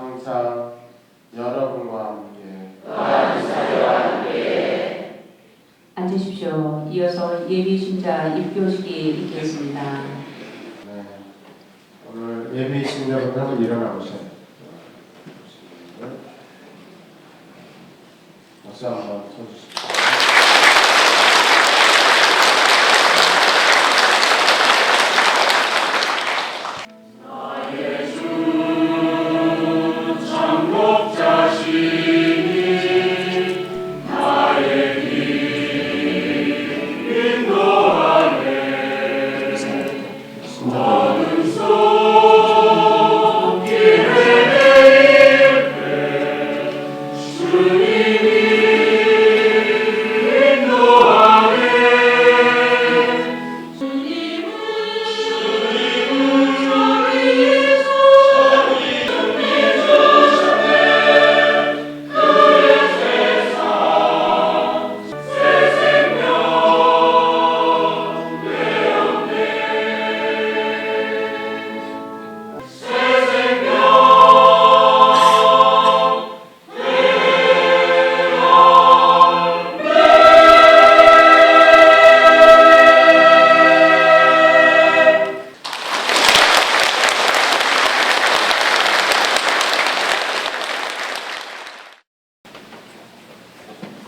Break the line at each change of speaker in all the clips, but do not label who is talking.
항상 여러분과 함께 앉으십시오. 이어서 예비신자 입교식이 있겠습니다.
네. 오늘 예비신 여러분 한번 일어나 보세요. 네. 박수 한번 쳐주십시오.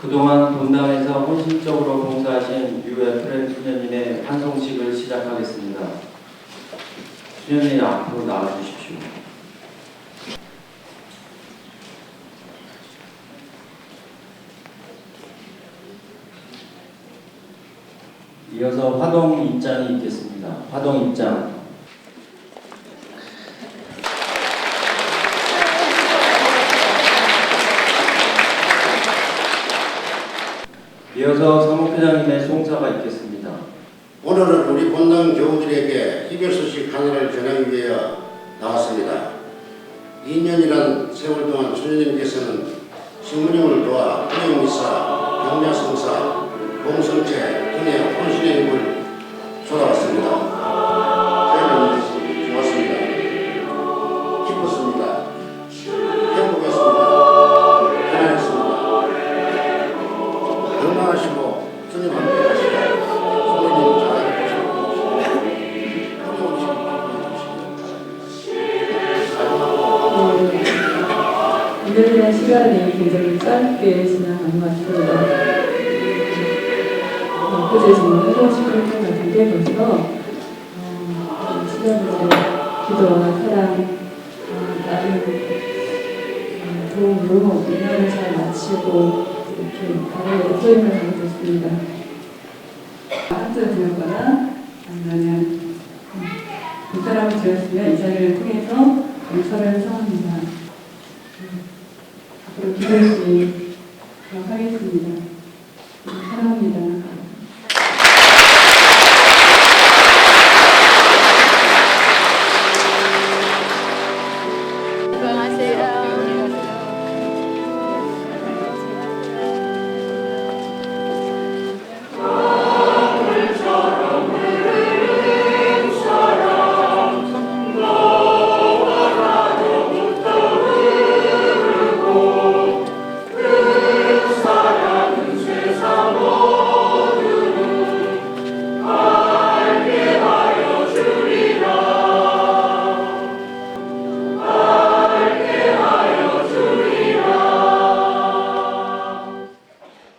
그동안 본당에서 헌신적으로 봉사하신 유에프렘 수녀님의 환송식을 시작하겠습니다. 수녀님 앞으로 나와주십시오. 이어서 화동 입장이 있겠습니다. 화동 입장. 이어서 사무회장님의 송사가 있겠습니다.
오늘은 우리 본당 교우들에게 이별 소식 하나를 전하기 위하여 나왔습니다. 2년이란 세월 동안 주님께서는 신부님을 도와 훈영미사, 경ля성사, 공성체 등의
오늘의 시간이 굉장히 짧게 지나간 것 같습니다. 어, 그제 정말 회동식을 했던 것 같은데 벌써 어, 시간을 기도와 사랑, 어, 나름 어, 도움으로 인연을 잘 마치고 이렇게 바로 역소임을 하게 됐습니다. 한자를 드렸거나 아니면 이 사람을 드렸으면 이 자리를 통해서 용서를 청합니다. 기도드리도록 하겠습니다. 사랑합니다.